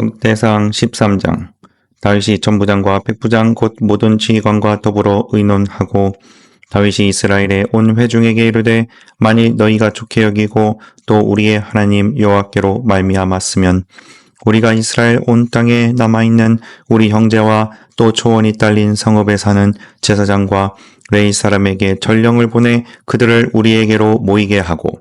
역대상 13장. 다윗이 천부장과 백부장 곧 모든 지휘관과 더불어 의논하고 다윗이 이스라엘의 온 회중에게 이르되 만일 너희가 좋게 여기고 또 우리의 하나님 여호와께로 말미암았으면 우리가 이스라엘 온 땅에 남아있는 우리 형제와 또 초원이 딸린 성읍에 사는 제사장과 레이 사람에게 전령을 보내 그들을 우리에게로 모이게 하고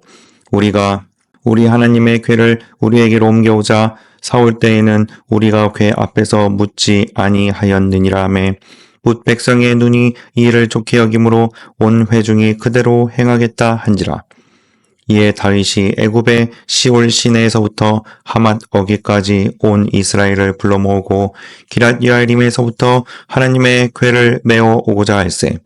우리가 우리 하나님의 궤를 우리에게로 옮겨오자 사올 때에는 우리가 궤 앞에서 묻지 아니하였느니라 하매. 묻 백성의 눈이 이 일을 좋게 여김으로 온 회중이 그대로 행하겠다 한지라. 이에 다윗이 애굽의 시올 시내에서부터 하맛 어기까지 온 이스라엘을 불러 모으고 기랏 여아림에서부터 하나님의 궤를 메어 오고자 할세.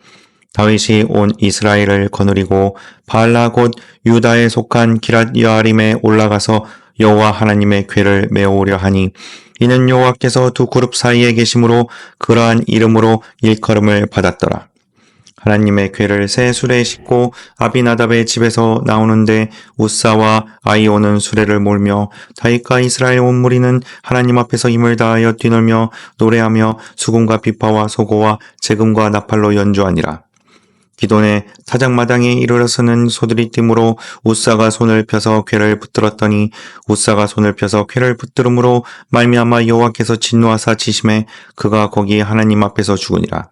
다윗이 온 이스라엘을 거느리고 바알라 곧 유다에 속한 기랏 여아림에 올라가서 여호와 하나님의 궤를 메어오려 하니 이는 여호와께서 두 그룹 사이에 계심으로 그러한 이름으로 일컬음을 받았더라. 하나님의 궤를 새 수레에 싣고 아비나답의 집에서 나오는데 우사와 아이오는 수레를 몰며 다윗과 이스라엘 온 무리는 하나님 앞에서 힘을 다하여 뛰놀며 노래하며 수금과 비파와 소고와 재금과 나팔로 연주하니라. 기돈의 타작마당에 이르러서는 소들이 띠므로 우사가 손을 펴서 궤를 붙들었더니 우사가 손을 펴서 궤를 붙들음으로 말미암아 여호와께서 진노하사 치심에 그가 거기 하나님 앞에서 죽으니라.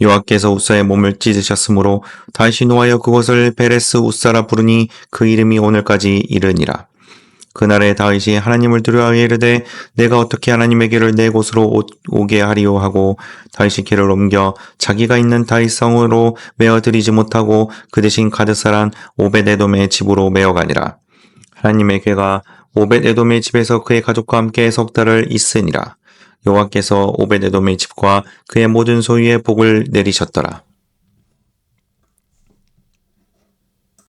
여호와께서 우사의 몸을 찢으셨으므로 다시 노하여 그곳을 베레스 우사라 부르니 그 이름이 오늘까지 이르니라. 그날에 다윗이 하나님을 두려워하여 이르되 내가 어떻게 하나님의 길을 내 곳으로 오- 오게 하리요 하고 다윗이 길을 옮겨 자기가 있는 다윗 성으로 메어 들이지 못하고 그 대신 가드사란 오벳에돔의 집으로 메어 가니라. 하나님의 궤가 오벳에돔의 집에서 그의 가족과 함께 석 달을 있으니라. 여호와께서 오벳에돔의 집과 그의 모든 소유의 복을 내리셨더라.